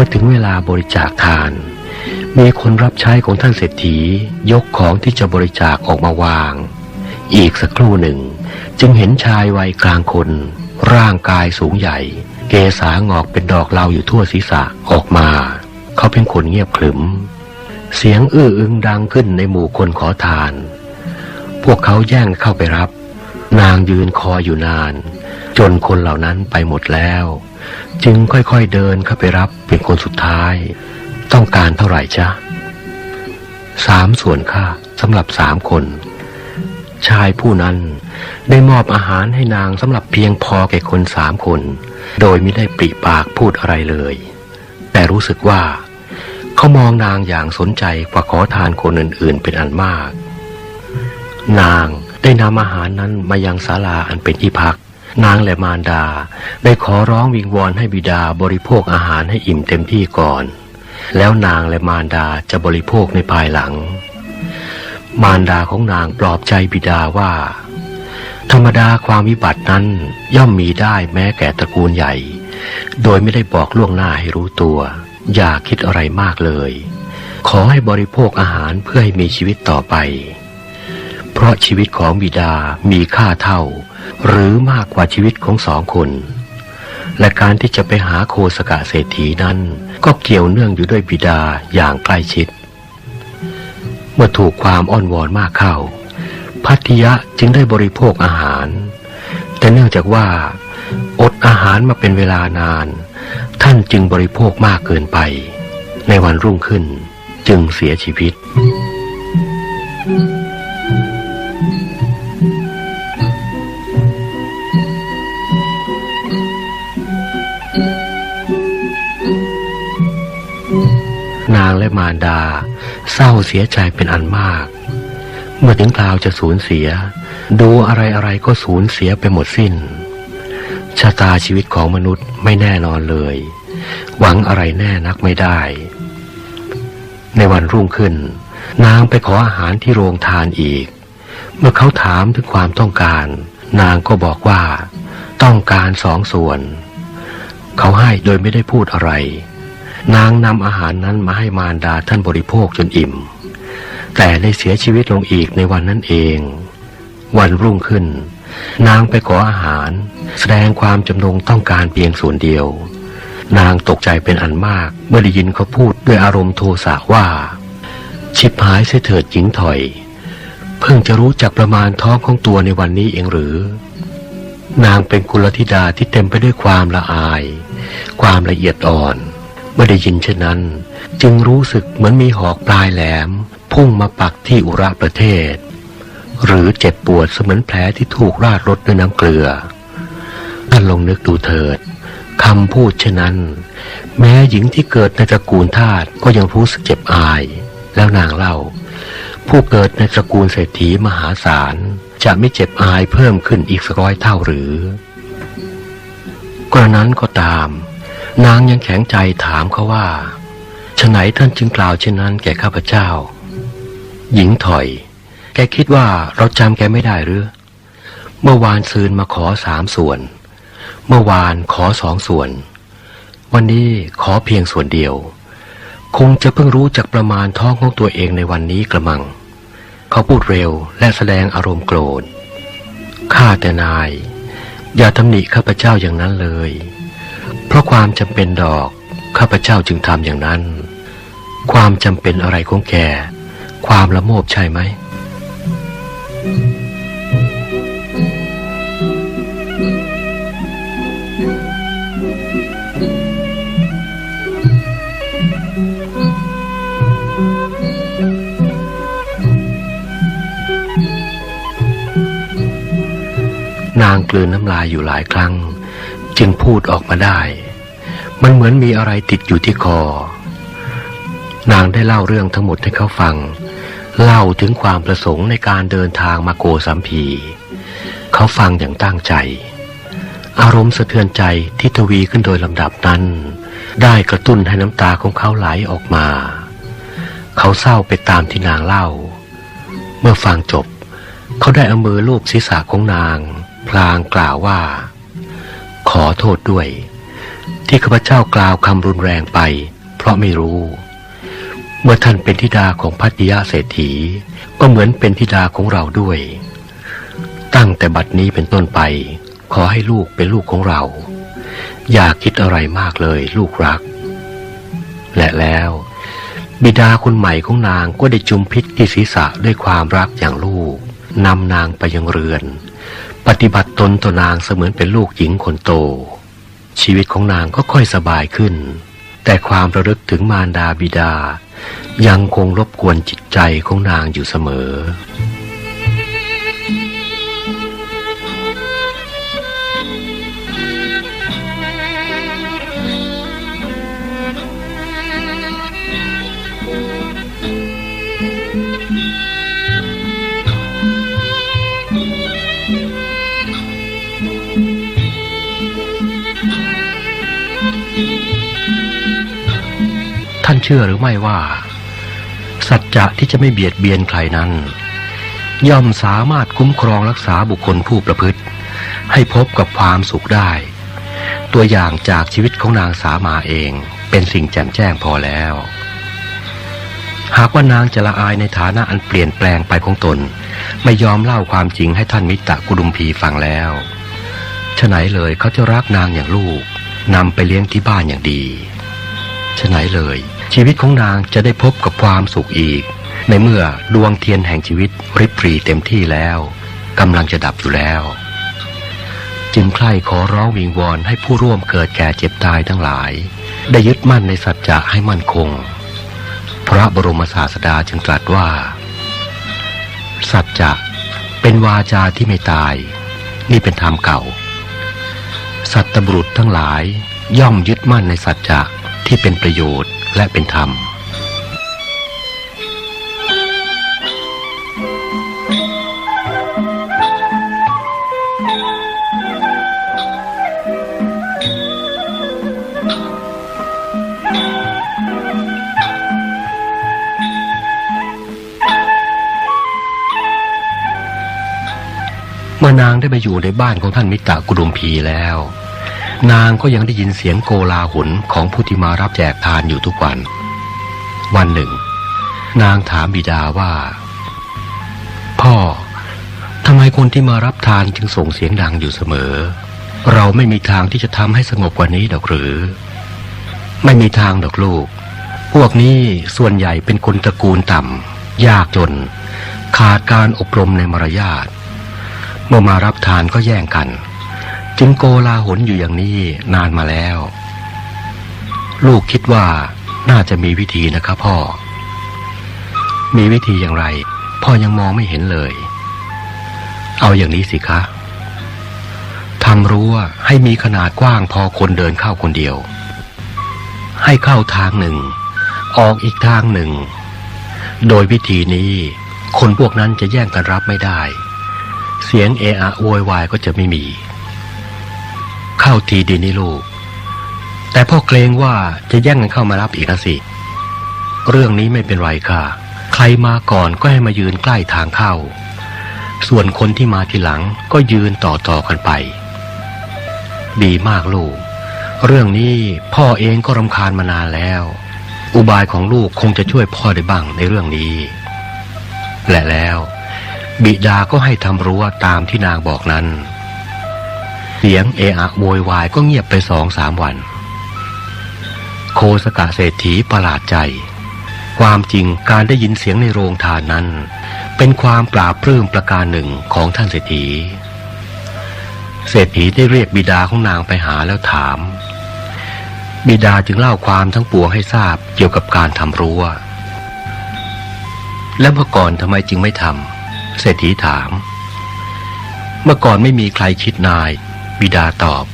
มื่อถึงเวลาบริจาคทาน มีคนรับใช้ของท่านเศรษฐียกของที่จะบริจาคออกมาวาง อีกสักครู่หนึ่ง จึงเห็นชายวัยกลางคน ร่างกายสูงใหญ่ เกษางอกเป็นดอกเหลาอยู่ทั่วศีรษะออกมา เขาเป็นคนเงียบขรึม เสียงอื้ออึงดังขึ้นในหมู่คนขอทาน พวกเขาแย่งเข้าไปรับ นางยืนคอยอยู่นาน จนคนเหล่านั้นไปหมดแล้ว จึงค่อยๆเดินเข้าไปรับเป็นคนสุดท้าย ต้องการเท่าไหร่จ๊ะสามส่วนค่าสำหรับสามคน ชายผู้นั้นได้มอบอาหารให้นางสำหรับเพียงพอแก่คนสามคน โดยไม่ได้ปริปากพูดอะไรเลย แต่รู้สึกว่า เขามองนางอย่างสนใจกว่าขอทานคนอื่นๆเป็นอันมาก นางได้นำอาหารนั้นมายังศาลาอันเป็นที่พัก นางและมารดาได้ขอร้องวิงวอนให้บิดาบริโภคอาหารให้อิ่มเต็มที่ก่อน แล้วนางและมารดาจะบริโภคในภายหลัง มารดาของนางปลอบใจบิดาว่า ธรรมดาความวิบัตินั้นย่อมมีได้แม้แก่ตระกูลใหญ่ โดยไม่ได้บอกล่วงหน้าให้รู้ตัว อย่าคิดอะไรมากเลย ขอให้บริโภคอาหารเพื่อให้มีชีวิตต่อไป เพราะชีวิตของบิดามีค่าเท่า หรือมากกว่าชีวิตของสองคน และการที่จะไปหาโคสกะเศรษฐีนั้น ก็เกี่ยวเนื่องอยู่ด้วยบิดาอย่างใกล้ชิด เมื่อถูกความอ้อนวอนมากเข้า พัทยะจึงได้บริโภคอาหาร แต่เนื่องจากว่า อดอาหารมาเป็นเวลานาน ท่านจึงบริโภคมากเกินไป ในวันรุ่งขึ้นจึงเสียชีวิตนางและมารดา เศร้าเสียใจเป็นอันมาก เมื่อถึงคราวจะสูญเสีย ดูอะไรอะไรก็สูญเสียไปหมดสิ้น ชะตาชีวิตของมนุษย์ไม่แน่นอนเลย หวังอะไรแน่นักไม่ได้ ในวันรุ่งขึ้น นางไปขออาหารที่โรงทานอีก เมื่อเขาถามถึงความต้องการ นางก็บอกว่า ต้องการสองส่วน เขาให้โดยไม่ได้พูดอะไร นางนำอาหารนั้นมาให้มารดาท่านบริโภคจนอิ่ม แต่ได้เสียชีวิตลงอีกในวันนั้นเอง วันรุ่งขึ้น นางไปขออาหาร แสดงความจำนงต้องการเพียงส่วนเดียว นางตกใจเป็นอันมากเมื่อได้ยินเขาพูดด้วยอารมณ์โทสะว่า ชิบหายเสเถิดหญิงถอย เพิ่งจะรู้จักประมาณท้องของตัวในวันนี้เองหรือนางเป็นกุลธิดาที่เต็มไปด้วยความละอาย ความละเอียดอ่อน มื่อได้ยินเช่นนั้น จึงรู้สึกเหมือนมีหอกปลายแหลม พุ่งมาปักที่อุระประเทศ หรือเจ็บปวดเสมือนแผลที่ถูกราดรถด้วยน้ำเกลือท่านลองนึกดูเถิดคำพูดเช่นนั้น แม้หญิงที่เกิดในตระกูลทาสก็ยังรู้สึกเจ็บอาย แล้วนางเล่า ผู้เกิดในตระกูลเศรษฐีมหาศาล จะไม่เจ็บอายเพิ่มขึ้นอีกสักร้อยเท่าหรือ กระนั้นก็ตาม นางยังแข็งใจถามเขาว่าฉไหนท่านจึงกล่าวเช่นนั้นแก่ข้าพเจ้า หญิงถอย แกคิดว่าเราจำแกไม่ได้หรือ เมื่อวานซืนมาขอสามส่วน เมื่อวานขอสองส่วน วันนี้ขอเพียงส่วนเดียว คงจะเพิ่งรู้จักประมาณท้องของตัวเองในวันนี้กระมัง เขาพูดเร็วและแสดงอารมณ์โกรธ ข้าแต่นาย อย่าตำหนิข้าพเจ้าอย่างนั้นเลย ความจำเป็นดอก ข้าพเจ้าจึงทำอย่างนั้น ความจำเป็นอะไรของแก ความละโมบใช่ไหม นางกลืนน้ำลายอยู่หลายครั้ง จึงพูดออกมาได้ มันเหมือนมีอะไรติดอยู่ที่คอ นางได้เล่าเรื่องทั้งหมดให้เขาฟัง เล่าถึงความประสงค์ในการเดินทางมาโกสัมพี เขาฟังอย่างตั้งใจ อารมณ์สะเทือนใจที่ทวีขึ้นโดยลำดับนั้น ได้กระตุ้นให้น้ำตาของเขาไหลออกมา เขาเศร้าไปตามที่นางเล่า เมื่อฟังจบ เขาได้เอามือลูบศีรษะของนาง พลางกล่าวว่า ขอโทษด้วย ที่ข้าพเจ้ากล่าวคำรุนแรงไป เพราะไม่รู้ เมื่อท่านเป็นธิดาของพัทยาเศรษฐี ก็เหมือนเป็นธิดาของเราด้วย ตั้งแต่บัดนี้เป็นต้นไป ขอให้ลูกเป็นลูกของเรา อย่าคิดอะไรมากเลยลูกรัก และแล้ว บิดาคนใหม่ของนางก็ได้จุมพิษที่ศีรษะด้วยความรักอย่างลูกนำนางไปยังเรือน ปฏิบัติตนต่อนางเสมือนเป็นลูกหญิงคนโต ชีวิตของนางก็ค่อยสบายขึ้น แต่ความระลึกถึงมารดาบิดา ยังคงรบกวนจิตใจของนางอยู่เสมอ ชื่อหรือไม่ว่า สัจจะที่จะไม่เบียดเบียนใครนั้น ย่อมสามารถคุ้มครองรักษาบุคคลผู้ประพฤติ ให้พบกับความสุขได้ ตัวอย่างจากชีวิตของนางสามาเองเป็นสิ่งแจ่มแจ้งพอแล้ว หากว่านางจะละอายในฐานะอันเปลี่ยนแปลงไปของตน ไม่ยอมเล่าความจริงให้ท่านมิตรกุดุมพีฟังแล้วฉไหนเลยเขาจะรักนางอย่างลูกนำไปเลี้ยงที่บ้านอย่างดีฉไหนเลย ชีวิตของนางจะได้พบกับความสุขอีก ในเมื่อดวงเทียนแห่งชีวิตริบรีเต็มที่แล้วกำลังจะดับอยู่แล้ว จึงใคร่ขอร้องวิงวอนให้ผู้ร่วมเกิดแก่เจ็บตายทั้งหลาย ได้ยึดมั่นในสัจจะให้มั่นคง พระบรมศาสดาจึงตรัสว่า สัจจะเป็นวาจาที่ไม่ตาย นี่เป็นธรรมเก่า สัตตบุรุษทั้งหลายย่อมยึดมั่นในสัจจะที่เป็นประโยชน์ และเป็นธรรม เมื่อนางได้ไปอยู่ในบ้านของท่านมิตรกุดุมพีแล้ว นางก็ยังได้ยินเสียงโกลาหลของผู้ที่มารับแจกทานอยู่ทุกวัน วันหนึ่ง นางถามบิดาว่า พ่อทำไมคนที่มารับทานจึงส่งเสียงดังอยู่เสมอ เราไม่มีทางที่จะทำให้สงบกว่านี้ดอกหรือ ไม่มีทางดอกลูก พวกนี้ส่วนใหญ่เป็นคนตระกูลต่ำยากจน ขาดการอบรมในมารยาทเมื่อมารับทานก็แย่งกัน จึงโกลาหลอยู่อย่างนี้นานมาแล้ว ลูกคิดว่าน่าจะมีวิธีนะครับพ่อ มีวิธีอย่างไร พ่อยังมองไม่เห็นเลย เอาอย่างนี้สิคะทำรั้วให้มีขนาดกว้างพอคนเดินเข้าคนเดียว ให้เข้าทางหนึ่ง ออกอีกทางหนึ่ง โดยวิธีนี้ คนพวกนั้นจะแย่งกันรับไม่ได้ เสียงเอะอะโวยวายก็จะไม่มี เข้าทีดีนี่ลูก แต่พ่อเกรงว่าจะแย่งกันเข้ามารับอีกนะสิ เรื่องนี้ไม่เป็นไรค่ะ ใครมาก่อนก็ให้มายืนใกล้ทางเข้า ส่วนคนที่มาทีหลังก็ยืนต่อต่อกันไป ดีมากลูก เรื่องนี้พ่อเองก็รำคาญมานานแล้ว อุบายของลูกคงจะช่วยพ่อได้บ้างในเรื่องนี้ และแล้ว บิดาก็ให้ทำรั้วตามที่นางบอกนั้น เสียงเอะอะโวยวายก็เงียบไปสองสามวัน โคสกะเศรษฐีประหลาดใจ ความจริงการได้ยินเสียงในโรงทานนั้น เป็นความปราบปลื้มประการหนึ่งของท่านเศรษฐี เศรษฐีได้เรียกบิดาของนางไปหาแล้วถาม บิดาจึงเล่าความทั้งปวงให้ทราบเกี่ยวกับการทำรั้ว แล้วเมื่อก่อนทำไมจึงไม่ทำเศรษฐีถาม เมื่อก่อนไม่มีใครคิดนาย บิดาตอบ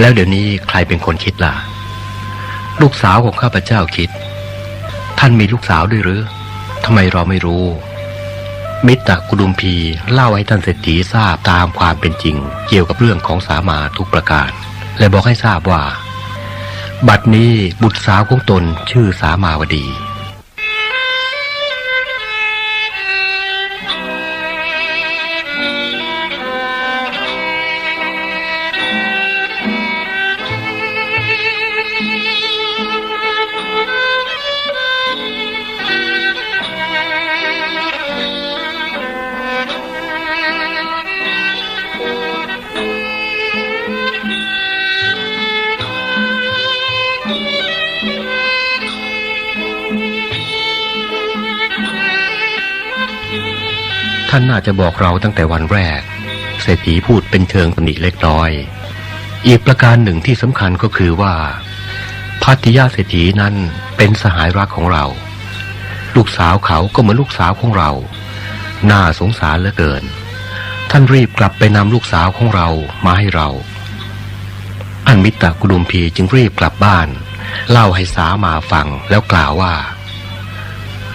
แล้วเดี๋ยวนี้ใครเป็นคนคิดล่ะ ลูกสาวของข้าพเจ้าคิด ท่านมีลูกสาวด้วยหรือทำไมเราไม่รู้ มิตรกุดุมพีเล่าให้ท่านเศรษฐีทราบตามความเป็นจริง เกี่ยวกับเรื่องของสามาทุกประการ และบอกให้ทราบว่า บัดนี้บุตรสาวของตนชื่อสามาวดี ท่านน่าจะบอกเราตั้งแต่วันแรก เศรษฐีพูดเป็นเชิงตำหนิเล็กน้อย อีกประการหนึ่งที่สำคัญก็คือว่าพัทยาเศรษฐีนั้นเป็นสหายรักของเรา ลูกสาวเขาก็เหมือนลูกสาวของเรา น่าสงสารเหลือเกิน ท่านรีบกลับไปนำลูกสาวของเรามาให้เรา อันมิตรกุดุมพีจึงรีบกลับบ้าน เล่าให้สามาฟังแล้วกล่าวว่า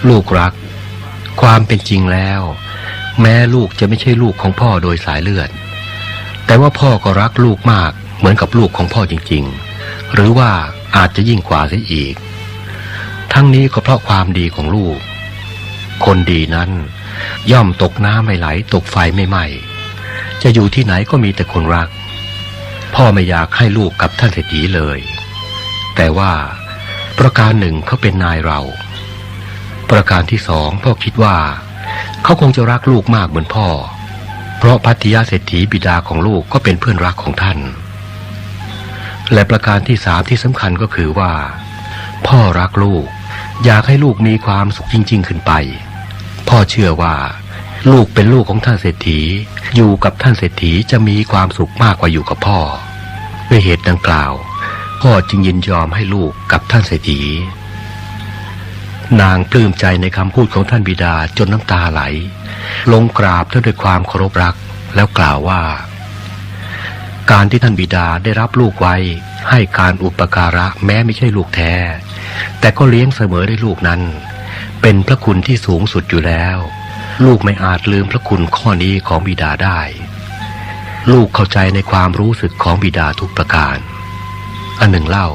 ลูกรัก ความเป็นจริงแล้ว แม้ลูกจะไม่ใช่ลูกของพ่อโดยสายเลือด แต่ว่าพ่อก็รักลูกมากเหมือนกับลูกของพ่อจริง ๆ หรือว่าอาจจะยิ่งกว่าเสียอีก ทั้งนี้ก็เพราะความดีของลูก คนดีนั้น ย่อมตกน้ำไม่ไหล ตกไฟไม่ไหม้จะอยู่ที่ไหนก็มีแต่คนรัก พ่อไม่อยากให้ลูกกับท่านเศรษฐีเลย แต่ว่าประการหนึ่งเขาเป็นนายเรา ประการที่สองพ่อคิดว่า เขาคงจะรักลูกมากเหมือนพ่อ เพราะพัทยาเศรษฐีบิดาของลูกก็เป็นเพื่อนรักของท่าน และประการที่สามที่สำคัญก็คือว่า พ่อรักลูก อยากให้ลูกมีความสุขจริง ๆ ขึ้นไป พ่อเชื่อว่า ลูกเป็นลูกของท่านเศรษฐี อยู่กับท่านเศรษฐีจะมีความสุขมากกว่าอยู่กับพ่อด้วยเหตุดังกล่าว พ่อจึงยินยอมให้ลูกกับท่านเศรษฐี นางปลื้มใจในคำพูดของท่านบิดาจนน้ำตาไหล ลงกราบท่านด้วยความเคารพรักแล้วกล่าวว่า การที่ท่านบิดาได้รับลูกไว้ ให้การอุปการะแม้ไม่ใช่ลูกแท้ แต่ก็เลี้ยงเสมอได้ลูกนั้น เป็นพระคุณที่สูงสุดอยู่แล้ว ลูกไม่อาจลืมพระคุณข้อนี้ของบิดาได้ ลูกเข้าใจในความรู้สึกของบิดาทุกประการ อันหนึ่งเล่า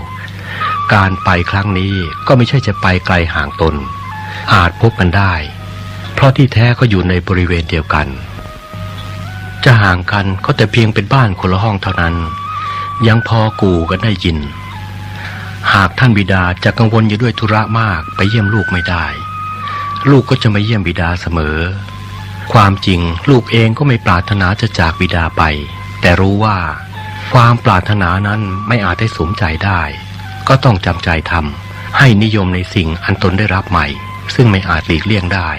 การไปครั้งนี้ก็ไม่ใช่จะไปไกลห่างตน อาจพบกันได้ เพราะที่แท้ก็อยู่ในบริเวณเดียวกัน จะห่างกันก็แต่เพียงเป็นบ้านคนละห้องเท่านั้น ยังพอกูกันได้ยิน หากท่านบิดาจะกังวลอยู่ด้วยธุระมากไปเยี่ยมลูกไม่ได้ ลูกก็จะมาเยี่ยมบิดาเสมอ ความจริงลูกเองก็ไม่ปรารถนาจะจากบิดาไป แต่รู้ว่าความปรารถนานั้นไม่อาจให้สมใจได้ ก็ต้องจำใจทำให้นิยมในสิ่งอันตนได้รับใหม่ ซึ่งไม่อาจหลีกเลี่ยงได้